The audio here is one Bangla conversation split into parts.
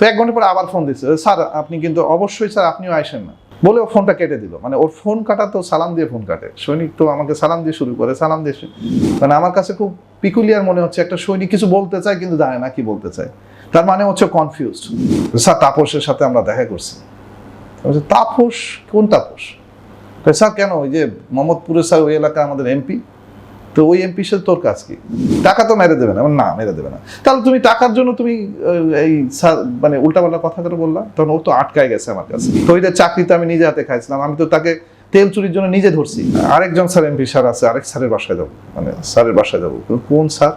তো এক ঘণ্টা পরে আবার ফোন দিচ্ছে। স্যার, আপনি কিন্তু অবশ্যই, স্যার, আপনিও আসেন না। বলে ও ফোনটা কেটে দিল। মানে ওর ফোন কাটা তো সালাম দিয়ে ফোন কাটে। সৈনিক তো আমাকে সালাম দিয়ে শুরু করে, সালাম দিয়ে মানে আমার কাছে খুব পিকুলিয়ার মনে হচ্ছে, একটা সৈনিক কিছু বলতে চায় কিন্তু জানে না কি বলতে চায়। তার মানে হচ্ছে কনফিউজড স্যার, তাপসের সাথে আমরা দেখা করছি। তাপস? কোন তাপস? স্যার, কেন? ওই যে মোহাম্মদপুরের স্যার, ওই এলাকা আমাদের এমপি তো ওই এমপির সাথে তোর কাজ কি? টাকা তো মেরে দেবে না। না, মেরে দেবে না। তাহলে তুমি টাকার জন্য তুমি এই মানে উল্টাপাল্টা কথা করে বললা। তখন ও তো আটকায় গেছে আমার কাছে। তো ওইটা চাকরি তো আমি নিজে হাতে খাইছিলাম। আমি তো তাকে তেল চুরির জন্য নিজে ধরছি। আরেকজন স্যার এমপি স্যার আছে, আরেক স্যারের বাসায় যাব। মানে স্যারের বাসায় যাব। কোন স্যার?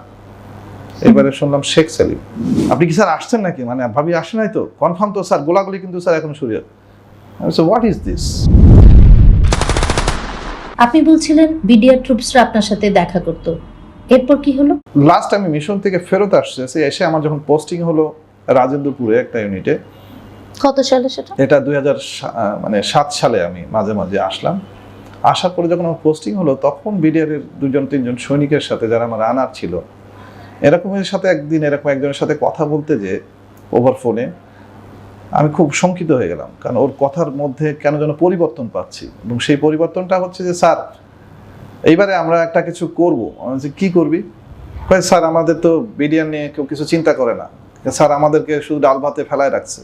এবারে শুনলাম শেখ সেলিম। আপনি কি স্যার আসছেন নাকি? মানে ভাবি আসে নাই তো? কনফার্ম তো স্যার। গোলাগুলি কিন্তু স্যার এখন শুরু আমি হোয়াট ইজ দিস আপনি বলছিলেন বিডিআর ট্রুপসরা আপনার সাথে দেখা করতো। এরপর কি হলো? লাস্ট আমি মিশন থেকে ফেরত আসছে এসে আমার যখন পোস্টিং হলো রাজেন্দ্রপুরে একটা ইউনিটে কত সালে সেটা? এটা দুই হাজার মানে সাত সালে আমি মাঝে মাঝে আসলাম। আসার পরে যখন আমার পোস্টিং হলো তখন বিডিআরের দুজন তিনজন সৈনিকের সাথে যারা আমার রানার ছিল এরকমের সাথে একদিন এরকম একজনের সাথে কথা বলতে যে ওভার ফোনে আমি খুব শঙ্কিত হয়ে গেলাম। কারণ ওর কথার মধ্যে কেন যেন পরিবর্তন পাচ্ছি। এবং সেই পরিবর্তনটা হচ্ছে যে স্যার এইবারে আমরা একটা কিছু করব। বলছি, কি করবি? স্যার আমাদের তো বিরিয়ানি নিয়ে কেউ কিছু চিন্তা করে না। স্যার আমাদেরকে শুধু ডাল ভাতে ফেলায় রাখছে।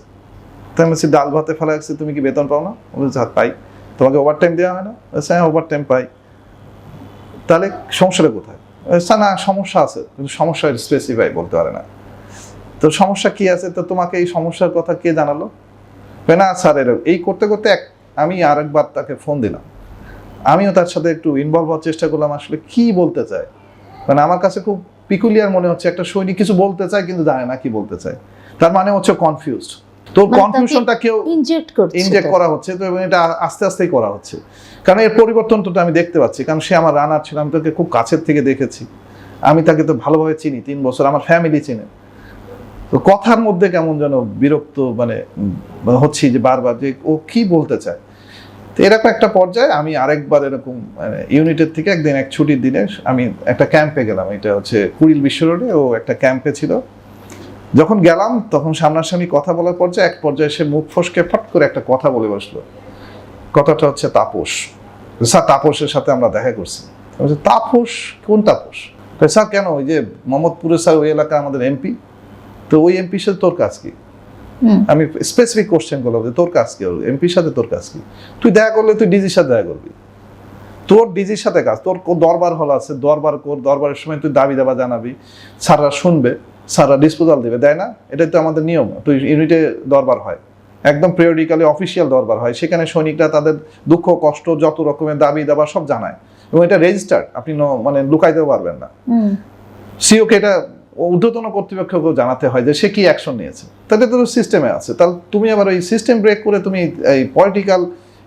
তাই আমি ডাল ভাতে ফেলায় রাখছে? তুমি কি বেতন পাও না? "হ্যাঁ, পাই। তোমাকে ওভার টাইম দেওয়া হয় না? হ্যাঁ ওভার টাইম পাই। তাহলে সমস্যাটা কোথায়? বলছে, না সমস্যা আছে। কিন্তু সমস্যা স্পেসিফাই বলতে পারে না। তো সমস্যা কি আছে? তো তোমাকে এই সমস্যার কথা কে জানালো? না স্যার এরকম এই করতে করতে এক আমি আরেকবার তাকে ফোন দিলাম। আমিও তার সাথে একটু ইনভলভ হওয়ার চেষ্টা করলাম আসলে কি বলতে চায়? মানে আমার কাছে খুব পিকুলিয়ার মনে হচ্ছে একটা সৈনিক কিছু বলতে চায় কিন্তু জানে না কি বলতে চায়। তার মানে হচ্ছে কনফিউজড তোর মানে কনফিউশনটা কেউ ইনজেক্ট করছে ইনজেক্ট করা হচ্ছে তো এবং এটা আস্তে আস্তেই করা হচ্ছে। কারণ এর পরিবর্তন তো আমি দেখতে পাচ্ছি কারণ সে আমার রানার ছিল আমি তাকে খুব কাছের থেকে দেখেছি। আমি তাকে তো ভালোভাবে চিনি তিন বছর আমার ফ্যামিলি চিনে। তো কথার মধ্যে কেমন যেন বিরক্ত মানে হচ্ছি যে বারবার যে ও কি বলতে চায়। তো এরকম একটা পর্যায়ে আমি আরেকবার এরকম মানে ইউনিটের থেকে একদিন এক ছুটির দিনে আমি একটা ক্যাম্পে গেলাম। এটা হচ্ছে কুড়িল বিশ্ব রোডে ও একটা ক্যাম্পে ছিল। যখন গেলাম তখন সামনাসামনি কথা বলার পর্যায়ে এক পর্যায়ে সে মুখ ফসকে ফট করে একটা কথা বলে বসল। কথাটা হচ্ছে তাপস। স্যার, তাপসের সাথে আমরা দেখা করছি। তাপস কোন তাপস? স্যার, কেন? ওই যে মোহাম্মদপুরের স্যার ওই এলাকা আমাদের এমপি। তো ওই এমপির সাথে তোর কাজ কি? আমি স্পেসিফিক কোশ্চেন করলাম যে তোর কাজ কি? হবে এমপির সাথে তোর কাজ কি? তুই দেখা করলে তুই ডিজির সাথে দেখা করবি। তোর ডিজির সাথে কাজ তোর দরবার হল আছে দরবার কর দরবারের সময় তুই দাবি দাবা জানাবি স্যাররা শুনবে স্যাররা ডিসপোজাল দেবে দেয় না? এটাই তো আমাদের নিয়ম তুই ইউনিটে দরবার হয়। একদম পিরিয়ডিক্যালি অফিসিয়াল দরবার হয় সেখানে সৈনিকরা তাদের দুঃখ কষ্ট যত রকমের দাবি দাবা সব জানায়। এবং এটা রেজিস্টার্ড আপনি মানে লুকাইতেও পারবেন না। সিওকে এটা ঊর্ধ্বতন কর্তৃপক্ষকে জানাতে হয় যে সে কি অ্যাকশন নিয়েছে। তাদের তো সিস্টেমে আছে। তাহলে তুমি আবার ওই সিস্টেম ব্রেক করে তুমি এই পলিটিক্যাল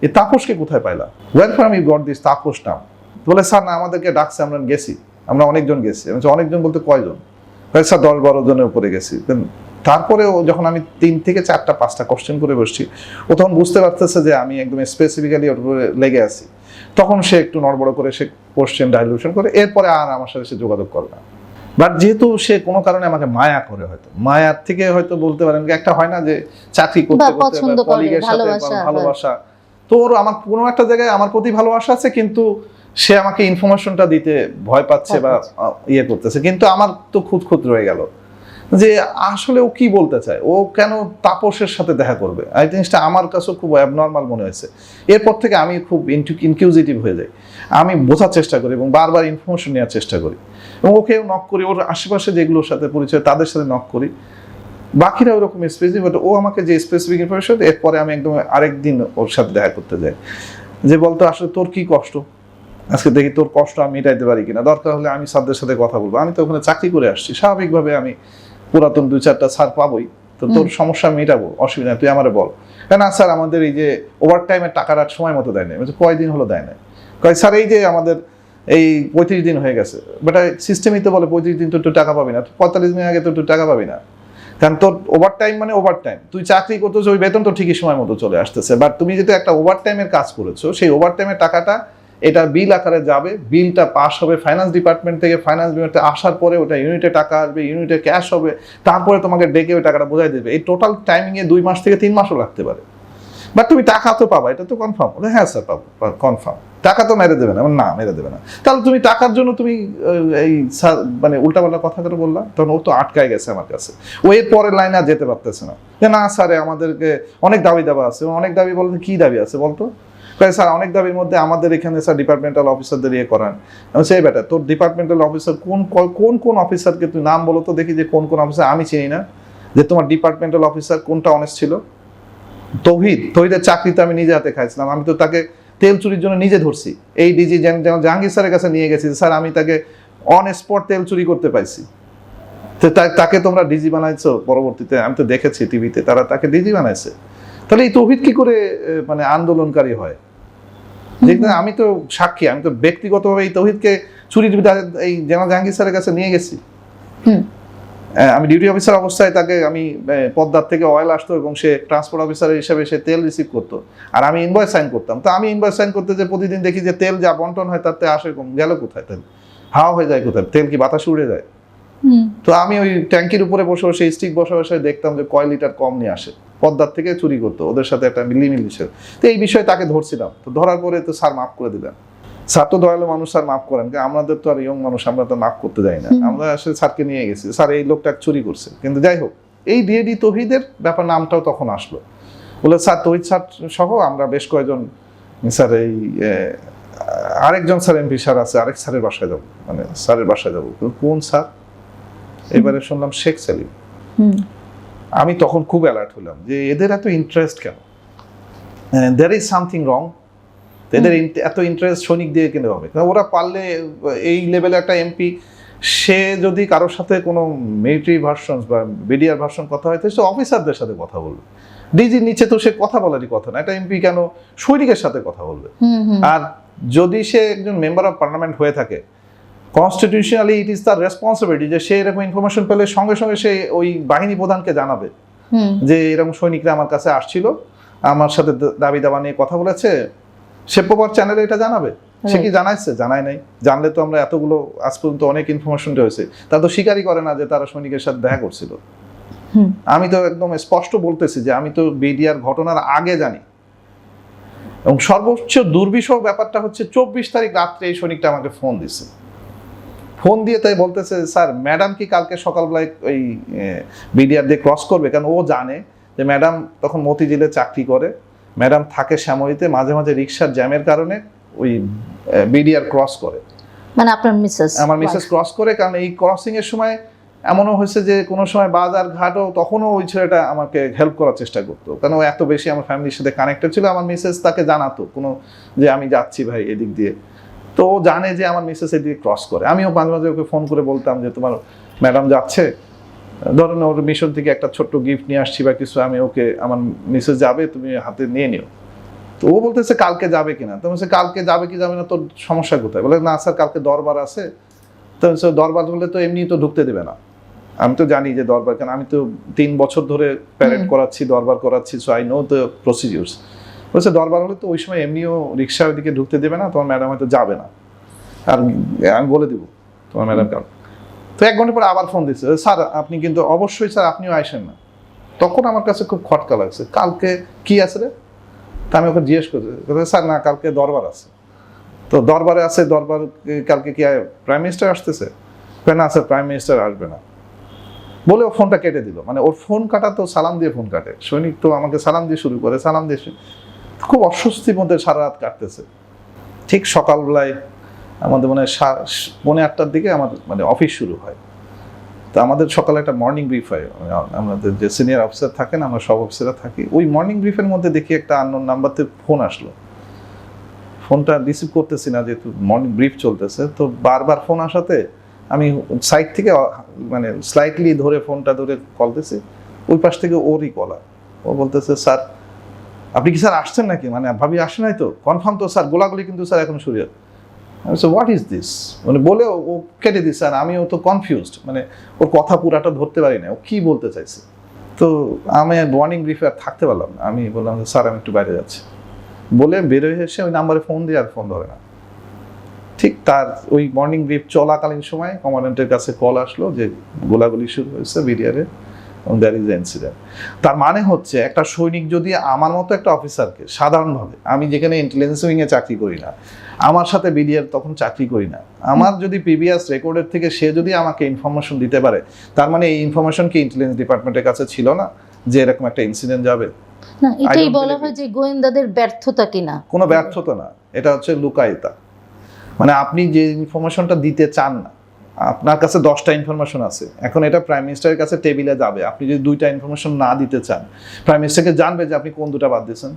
এই তাপসকে কোথায় পাইলা? ওয়ার ফর আমি গট দিস তাপস নাম। বলে, স্যার, না, আমাদেরকে ডাকছে, আমরা গেছি। আমরা অনেকজন গেছি। আমি অনেকজন বলতে কয়জন? স্যার, দশ বারো জনের উপরে গেছি। Then তারপরেও যখন আমি তিন থেকে চারটা, পাঁচটা কোশ্চেন করে বসছি, ও তখন বুঝতে পারতেছে যে আমি একদম স্পেসিফিক্যালি ওর উপরে লেগে আছি। তখন সে একটু নড়বড় করে সে কোশ্চেন ডাইলুশন করে, এরপরে আর আমার সাথে সে যোগাযোগ করে না। বাট যেহেতু সে কোনো কারণে আমাকে মায়া করে হয়তো মায়ার থেকে হয়তো বলতে পারেন একটা হয় না যে চাকরি করতে করতে করে, সাথে ভালোবাসা, হ্যাঁ। তো ওর আমার কোনো একটা জায়গায় আমার প্রতি ভালোবাসা আছে কিন্তু সে আমাকে ইনফরমেশনটা দিতে ভয় পাচ্ছে বা ইয়ে করতেছে। কিন্তু আমার তো খুঁত খুঁত রয়ে গেল যে আসলে ও কি বলতে চায়? ও কেন তাপসের সাথে দেখা করবে? এই জিনিসটা আমার কাছেও খুব অ্যাবনর্মাল মনে হয়েছে। এরপর থেকে আমি খুব ইনকিউজিটিভ হয়ে যাই। আমি বোঝার চেষ্টা করি এবং বারবার ইনফরমেশন নেওয়ার চেষ্টা করি। এবং ওকে নক করি ওর আশেপাশে যেগুলোর সাথে পরিচয় তাদের সাথে নক করি। বাকিরা ওরকম স্পেসিফিক বাট ও আমাকে যে স্পেসিফিক ইনফরমেশন এরপরে আমি একদম আরেকদিন ওর সাথে দেখা করতে যাই। যে বলতো আসলে তোর কি কষ্ট? আজকে দেখি তোর কষ্ট আমি মেটাইতে পারি কিনা? দরকার হলে আমি স্যারদের সাথে কথা বলব। আমি তো ওখানে চাকরি করে আসছি। স্বাভাবিকভাবে আমি পুরাতন দুই চারটা স্যার পাবোই। তো তোর সমস্যা মেটাবো অসুবিধা নেই, তুই আমারে বল। "হ্যাঁ, না স্যার আমাদের এই যে ওভার টাইমের টাকাটা সময় মতো দেয় না কয়দিন হলো দেয় না কয় স্যার এই যে আমাদের এই পঁয়ত্রিশ দিন হয়ে গেছে। বাট সিস্টেমই তো বলে পঁয়ত্রিশ দিন তো একটু টাকা পাবি না। পঁয়তাল্লিশ দিন আগে তো একটু টাকা পাবি না। কারণ তোর ওভার টাইম মানে ওভার টাইম তুই চাকরি করতেছো, ওই বেতন তো ঠিকই সময় মতো চলে আসতেছে। বাট তুমি যেটা একটা ওভার টাইমের কাজ করেছ, সেই ওভার টাইমের টাকাটা এটা বিল আকারে যাবে। বিলটা পাস হবে ফাইন্যান্স ডিপার্টমেন্ট থেকে। ফাইন্যান্স ডিপার্টমেন্টে আসার পরে ওটা ইউনিটে টাকা আসবে ইউনিটে ক্যাশ হবে। তারপরে তোমাকে ডেকে ওই টাকাটা বোঝাই দেবে। এই টোটাল টাইমিংয়ে দুই মাস থেকে তিন মাসও লাগতে পারে। বাট তুমি টাকা তো পাবা, এটা তো কনফার্ম হ্যাঁ স্যার পাবো কনফার্ম টাকা তো মেরে দেবে না। না, মেরে দেবে না। তাহলে তুমি টাকার জন্য তুমি এই মানে উল্টাপাল্টা কথা করে বললা। তখন ও তো আটকায় গেছে আমার কাছে। ও এর পরের লাইনে আর যেতে পারতেছে না। যে, না স্যারে আমাদেরকে অনেক দাবি দাবা আছে। অনেক দাবি বলতে কি দাবি আছে বলতো? স্যার, অনেক দাবির মধ্যে আমাদের এখানে স্যার ডিপার্টমেন্টাল অফিসারদের ইয়ে করান। সেই বেটা তোর ডিপার্টমেন্টাল অফিসার কোন কোন কোন অফিসারকে তুই নাম বলো তো দেখি যে কোন কোন অফিসার আমি চিনি না। যে, তোমার ডিপার্টমেন্টাল অফিসার কোনটা অনেস্ট ছিল? তৌহিদ, তৌহিদের চাকরিতে আমি নিজে হাতে খাইছিলাম। আমি তো তাকে তেল চুরির জন্য নিজে ধরছি। এই ডিজি জাহাঙ্গীর স্যারের কাছে নিয়ে গেছি স্যার, আমি তাকে অন স্পট তেল চুরি করতে পাইছি। তো তাকে তোমরা ডিজি বানাইছো পরবর্তীতে, আমি তো দেখেছি টিভিতে, তারা তাকে ডিজি বানাইছে। তাহলে এই তৌহিদ কি করে মানে আন্দোলনকারী হয়? যেখানে আমি তো সাক্ষী, আমি তো ব্যক্তিগতভাবে এই তৌহিদকে চুরির এই জাহাঙ্গীর স্যারের কাছে নিয়ে গেছি। হুম। আমি ডিউটি অফিসার অবস্থায় তাকে আমি পদ্মার থেকে অয়েল আসতো এবং সে ট্রান্সপোর্ট অফিসার হিসেবে সে তেল রিসিভ করতো। আর আমি ইনভয়েস সাইন করতাম। তো আমি ইনভয়েস সাইন করতে যে প্রতিদিন দেখি যে তেল যা বন্টন হয় তাতে আসে কম গেল কোথায় তেল? হাওয়া হয়ে যায় কোথায়? তেল কি বাতাস উড়ে যায়? তো আমি ওই ট্যাঙ্কির উপরে বসে বসে স্টিক বসে বসে দেখতাম যে কয় লিটার কম নিয়ে আসে। পদ্মার থেকে চুরি করতো। ওদের সাথে একটা মিলিমিলি ছিল। তো এই বিষয়ে তাকে ধরছিলাম। তো ধরার পরে তো স্যার মাফ করে দিলেন। তো দয়ালু মানুষ স্যার মাফ করেন কিন্তু আমাদের তো আর ইয়ং মানুষ আমরা তো মাফ করতে যাই না। আমরা আসলে স্যারকে নিয়ে গেছি। স্যার এই লোকটা চুরি করছে। কিন্তু যাই হোক এই ডিএডি তহিদের ব্যাপার নামটাও তখন আসলো। বলে স্যার তহিদ স্যার সহ আমরা বেশ কয়েকজন স্যার এই আরেকজন স্যার এমপি স্যার আছে আরেক স্যারের বাসায় যাব। মানে স্যারের বাসায় যাব। কোন স্যার? এবারে শুনলাম শেখ সেলিম। আমি তখন খুব অ্যালার্ট হলাম যে এদের এত ইন্টারেস্ট কেন? দের ইজ সামথিং রং এদের এত ইন্টারেস্ট সৈনিক দিয়ে কেন হবে? ওরা পারলে এই লেভেলে একটা এমপি সে যদি কারোর সাথে কোনো মিলিটারি ভার্সন বা বিডিআর ভার্সন কথা হয় তাহলে সে অফিসারদের সাথে কথা বলবে। ডিজির নিচে তো সে কথা বলারই কথা না। একটা এমপি কেন সৈনিকের সাথে কথা বলবে? আর যদি সে একজন মেম্বার অফ পার্লামেন্ট হয়ে থাকে কনস্টিটিউশনালি ইট ইজ তার রেসপন্সিবিলিটি যে সে এরকম ইনফরমেশন পেলে সঙ্গে সঙ্গে সে ওই বাহিনী প্রধানকে জানাবে যে এরকম সৈনিকরা আমার কাছে আসছিল আমার সাথে দাবি দাবা নিয়ে কথা বলেছে সে প্রপার চ্যানেলে এটা জানাবে? সে কি জানাইছে? জানায় নাই। জানলে তো আমরা এতগুলো আজ পর্যন্ত অনেক ইনফরমেশন হয়েছে। তা তো স্বীকারই করে না যে তারা সৈনিকের সাথে দেখা করছিল। আমি তো একদম স্পষ্ট বলতেছি যে আমি তো বিডিআর ঘটনার আগে জানি। এবং সর্বোচ্চ দুর্বিষহ ব্যাপারটা হচ্ছে চব্বিশ তারিখ রাত্রে এই সৈনিকটা আমাকে ফোন দিছে। ফোন দিয়ে তাই বলতেছে স্যার ম্যাডাম কি কালকে সকালবেলায় ওই বিডিআর দিয়ে ক্রস করবে? কারণ ও জানে যে ম্যাডাম তখন মতিঝিলে চাকরি করে। ম্যাডাম থাকে শ্যামলিতে মাঝে মাঝে রিক্সার জ্যামের কারণে ওই বিডিআর ক্রস করে। মানে আপনার মিসেস আমার মিসেস ক্রস করে কারণ এই ক্রসিং এর সময় এমনও হয়েছে যে কোনো সময় বাজার ঘাটও তখনও ওই ছেলেটা আমাকে হেল্প করার চেষ্টা করতো। কারণ ও এত বেশি আমার ফ্যামিলির সাথে কানেক্টেড ছিল আমার মিসেস তাকে জানাতো কোনো যে আমি যাচ্ছি ভাই এদিক দিয়ে। তো ও জানে যে আমার মিসেস এদিকে ক্রস করে। আমিও মাঝে মাঝে ওকে ফোন করে বলতাম যে তোমার ম্যাডাম যাচ্ছে? ধরুন ওর মিশন থেকে একটা ছোট্ট গিফট নিয়ে আসছি বা কিছু আমি ওকে আমার মিসেস যাবে তুমি হাতে নিয়ে নিও। তো ও বলতেছে কালকে যাবে কিনা? তো বলছি, কালকে যাবে কি যাবে না তোর সমস্যা কোথায়? বলে না স্যার কালকে দরবার আছে। তো দরবার হলে তো এমনি তো ঢুকতে দেবে না। আমি তো জানি যে দরবার কেন আমি তো তিন বছর ধরে প্যারেড করাচ্ছি দরবার করাচ্ছি so I know the procedures বলছে দরবার হলে তো ওই সময় এমনিও রিক্সা ওইদিকে ঢুকতে দেবে না তোমার ম্যাডাম হয়তো যাবে না। আর আমি বলে দিব তোমার ম্যাডাম কাল তো এক ঘণ্টা পরে আবার ফোন দিচ্ছে। স্যার, আপনি কিন্তু অবশ্যই, স্যার, আপনিও আসেন না। তখন আমার কাছে খুব খটকা লাগছে। কালকে কি আছে রে? তা আমি ওকে জিজ্ঞেস করছি স্যার, না, কালকে দরবার আছে। তো দরবারে আছে, দরবার কালকে কি প্রাইম মিনিস্টার আসতেছে? না, স্যার প্রাইম মিনিস্টার আসবে না। বলে ও ফোনটা কেটে দিল। মানে ওর ফোন কাটা তো সালাম দিয়ে ফোন কাটে। সৈনিক তো আমাকে সালাম দিয়ে শুরু করে, সালাম দিয়ে খুব অস্বস্তির মধ্যে সারা রাত কাটতেছে। ঠিক সকালবেলায় আমাদের মানে সা- পৌনে আটটার দিকে আমাদের মানে অফিস শুরু হয়। তো আমাদের সকালে একটা মর্নিং ব্রিফ হয়। আমাদের যে সিনিয়র অফিসার থাকেন, আমরা সব অফিসাররা থাকি। ওই মর্নিং ব্রিফের মধ্যে দেখি একটা আননোন নাম্বার থেকে ফোন আসলো। ফোনটা রিসিভ করতেছি না, যেহেতু মর্নিং ব্রিফ চলতেছে, তো বারবার ফোন আসাতে আমি সাইড থেকে মানে স্লাইটলি ধরে ফোনটা ধরে কল দিছি। ওই পাশ থেকে ওরই কলা ও বলতেছে, স্যার, আপনি কি স্যার আসছেন নাকি? মানে ভাবি আসে নাই তো। কনফার্ম তো, স্যার। গোলাগুলি কিন্তু, স্যার, এখন শুরু আমি হোয়াট ইজ দিস মানে বলে ও- কেটে দিস স্যার আমিও তো কনফিউজড মানে ওর কথা পুরাটা ধরতে পারি না ও কি বলতে চাইছে? তো আমি মর্নিং ব্রিফে আর থাকতে পারলাম না। আমি বললাম যে, স্যার আমি একটু বাইরে যাচ্ছি। বলে বেরোয় এসে ওই নাম্বারে ফোন দিয়ে আর ফোন ধরে না। ঠিক তার ওই মর্নিং ব্রিফ চলাকালীন সময় কমান্ডেন্টের কাছে কল আসলো যে গোলাগুলি শুরু হয়েছে এবং দ্যার ইজ ইনসিডেন্ট তার মানে হচ্ছে একটা সৈনিক যদি আমার মতো একটা অফিসারকে সাধারণভাবে আমি যেখানে ইন্টেলিজেন্স উইংয়ে চাকরি করি না আমার সাথে বিডিআর তখন চাকরি করি না। আমার যদি প্রিভিয়াস রেকর্ডের থেকে সে যদি আমাকে ইনফরমেশন দিতে পারে তার মানে এই ইনফরমেশন কি ইন্টেলিজেন্স ডিপার্টমেন্টের কাছে ছিল না যে এরকম একটা ইনসিডেন্ট যাবে? না এটাই বলা হয় যে গোয়েন্দাদের ব্যর্থতা কিনা। কোনো ব্যর্থতা না এটা হচ্ছে লুকায়িতা। মানে আপনি যে ইনফরমেশনটা দিতে চান না আপনার কাছে দশটা ইনফরমেশন আছে। এখন এটা প্রাইম মিনিস্টারের কাছে টেবিলে যাবে। আপনি যদি দুইটা ইনফরমেশন না দিতে চান প্রাইম মিনিস্টারকে জানবে যে আপনি কোন দুটা বাদ দিয়েছেন।